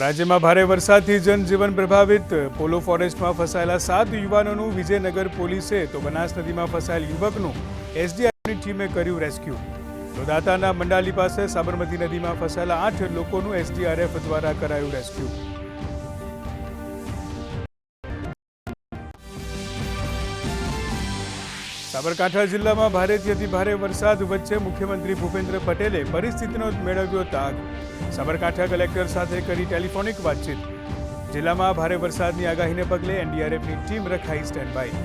રાજ્યમાં ભારે વરસાદથી જનજીવન પ્રભાવિત. પોલો ફોરેસ્ટમાં ફસાયેલા સાત યુવાનોનું વિજયનગર પોલીસે તો બનાસ નદીમાં ફસાયેલ યુવકનું એસડીઆરની ટીમે કર્યું રેસ્ક્યુ. તો દાતાના મંડાલી પાસે સાબરમતી નદીમાં ફસાયેલા આઠ લોકોનું એસડીઆરએફ દ્વારા કરાયું રેસ્ક્યુ. સાબરકાંઠા જિલ્લામાં ભારેથી અતિ ભારે વરસાદ વચ્ચે મુખ્યમંત્રી ભૂપેન્દ્ર પટેલે પરિસ્થિતિનો મેળવ્યો તાગ. સાબરકાંઠા કલેક્ટર સાથે કરી ટેલિફોનિક વાતચીત. જિલ્લામાં ભારે વરસાદની આગાહીને પગલે એનડીઆરએફની ટીમ રખાઈ સ્ટેન્ડ બાય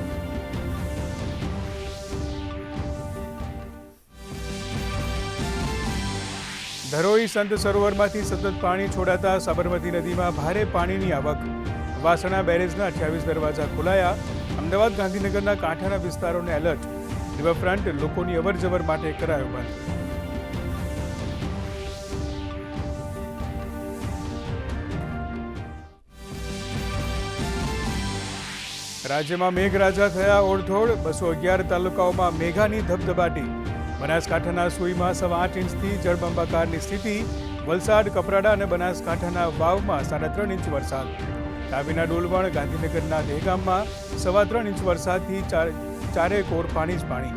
ધરોઈ સંત સરોવરમાંથી સતત પાણી છોડાતા સાબરમતી નદીમાં ભારે પાણીની આવક. વાસણા બેરેજના અઠ્યાવીસ દરવાજા ખોલાયા. અમદાવાદ ગાંધીનગરના કાંઠાના વિસ્તારોને એલર્ટ, રિવરફ્રન્ટ લોકોની અવરજવર માટે કરાયો બંધ. રાજ્યમાં મેઘરાજા થયા ઓળધોળ બસો અગિયાર તાલુકાઓમાં મેઘાની ધબધબાટી. બનાસકાંઠાના સુઈમાં સવા આઠ ઇંચથી જળબંબાકારની સ્થિતિ, વલસાડ, કપરાડા અને બનાસકાંઠાના વાવમાં સાડા ત્રણ ઇંચ વરસાદ. તાપીના ડોલવણ ગાંધીનગરના દહેગામમાં સવા ત્રણ ઇંચ વરસાદથી ચાર કોર પાણી જ પાણી.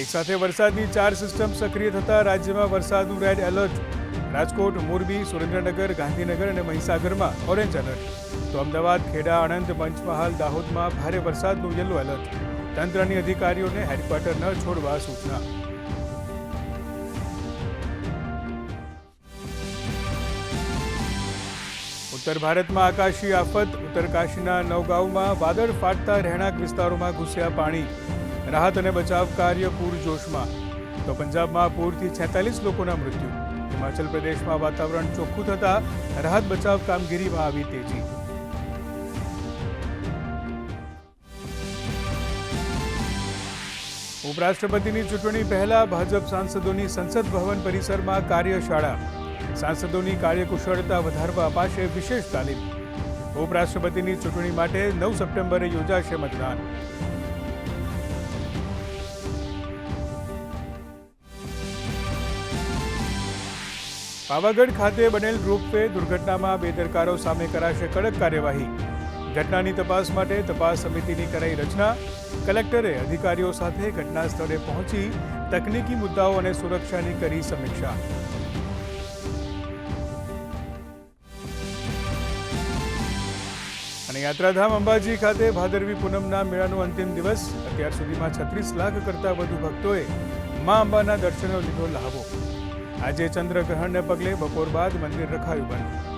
એક સાથે વરસાદની ચાર સિસ્ટમ સક્રિય થતા રાજ્યમાં વરસાદનું રેડ એલર્ટ રાજકોટ, મોરબી, સુરેન્દ્રનગર, ગાંધીનગર અને મહીસાગરમાં ઓરેન્જ એલર્ટ તો અમદાવાદ, ખેડા, આણંદ, પંચમહાલ, દાહોદમાં ભારે વરસાદનું યલો એલર્ટ તંત્રની અધિકારીઓને હેડક્વાર્ટર ન છોડવા સૂચના. ઉત્તર ભારતમાં આકાશી આફત ઉત્તરકાશીના નવગાંવમાં વાદળ ફાટતા રહેણાંક વિસ્તારોમાં ઘૂસ્યા પાણી. રાહત અને બચાવ કાર્ય પૂરજોશમાં. તો પંજાબમાં પૂરથી છેતાલીસ લોકોના મૃત્યુ. હિમાચલ પ્રદેશમાં વાતાવરણ ચોખ્ખું થતાં રાહત બચાવ કામગીરીમાં આવી તેજી. ઉપરાષ્ટ્રપતિની ચૂંટણી પહેલા ભાજપ સાંસદોની સંસદ ભવન પરિસરમાં કાર્યશાળા. સાંસદોની કાર્યકુશળતા વધારવા અપાશે વિશેષ તાલીમ. ઉપરાષ્ટ્રપતિની ચૂંટણી માટે નવ સપ્ટેમ્બરે યોજાશે મતદાન. પાવાગઢ ખાતે બનેલ રોપવે દુર્ઘટનામાં બેદરકારો સામે કરાશે કડક કાર્યવાહી. ઘટનાની તપાસ માટે તપાસ સમિતિની કરાઈ રચના. કલેક્ટરે અધિકારીઓ સાથે ઘટના સ્થળે પહોંચી તકનીકી મુદ્દાઓ અને સુરક્ષાની કરી સમીક્ષા. યાત્રાધામ અંબાજી ખાતે ભાદરવી પૂનમના મેળાનો અંતિમ દિવસ. અત્યાર સુધીમાં છત્રીસ લાખ કરતાં વધુ ભક્તોએ મા અંબાના દર્શનો લીધો લાહવો. આજે ચંદ્રગ્રહણને પગલે બપોર બાદ મંદિર રખાયું બંધ.